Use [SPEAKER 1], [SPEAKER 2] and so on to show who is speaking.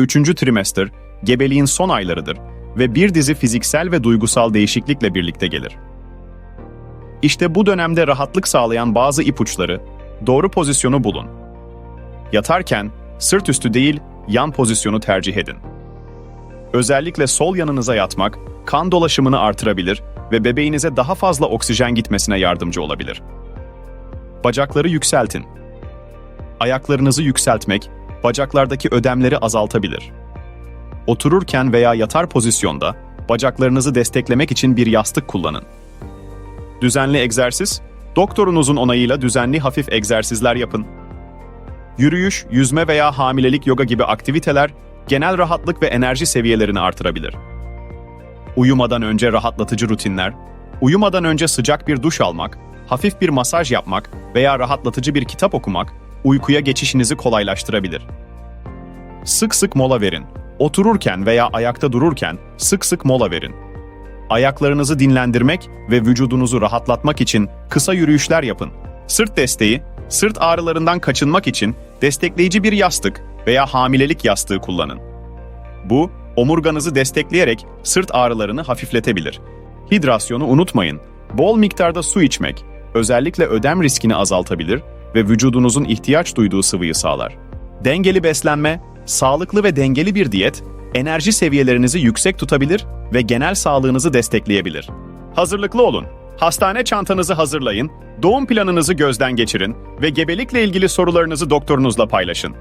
[SPEAKER 1] üçüncü trimester, gebeliğin son aylarıdır ve bir dizi fiziksel ve duygusal değişiklikle birlikte gelir. İşte bu dönemde rahatlık sağlayan bazı ipuçları, doğru pozisyonu bulun. Yatarken sırt üstü değil, yan pozisyonu tercih edin. Özellikle sol yanınıza yatmak, kan dolaşımını artırabilir ve bebeğinize daha fazla oksijen gitmesine yardımcı olabilir. Bacakları yükseltin. Ayaklarınızı yükseltmek, bacaklardaki ödemleri azaltabilir. Otururken veya yatar pozisyonda, bacaklarınızı desteklemek için bir yastık kullanın. Düzenli egzersiz, doktorunuzun onayıyla düzenli hafif egzersizler yapın. Yürüyüş, yüzme veya hamilelik yoga gibi aktiviteler genel rahatlık ve enerji seviyelerini artırabilir. Uyumadan önce rahatlatıcı rutinler, uyumadan önce sıcak bir duş almak, hafif bir masaj yapmak veya rahatlatıcı bir kitap okumak uykuya geçişinizi kolaylaştırabilir. Sık sık mola verin. Otururken veya ayakta dururken sık sık mola verin. Ayaklarınızı dinlendirmek ve vücudunuzu rahatlatmak için kısa yürüyüşler yapın. Sırt desteği, sırt ağrılarından kaçınmak için destekleyici bir yastık veya hamilelik yastığı kullanın. Bu, omurganızı destekleyerek sırt ağrılarını hafifletebilir. Hidrasyonu unutmayın. Bol miktarda su içmek, özellikle ödem riskini azaltabilir ve vücudunuzun ihtiyaç duyduğu sıvıyı sağlar. Dengeli beslenme, sağlıklı ve dengeli bir diyet, enerji seviyelerinizi yüksek tutabilir ve genel sağlığınızı destekleyebilir. Hazırlıklı olun. Hastane çantanızı hazırlayın, doğum planınızı gözden geçirin ve gebelikle ilgili sorularınızı doktorunuzla paylaşın.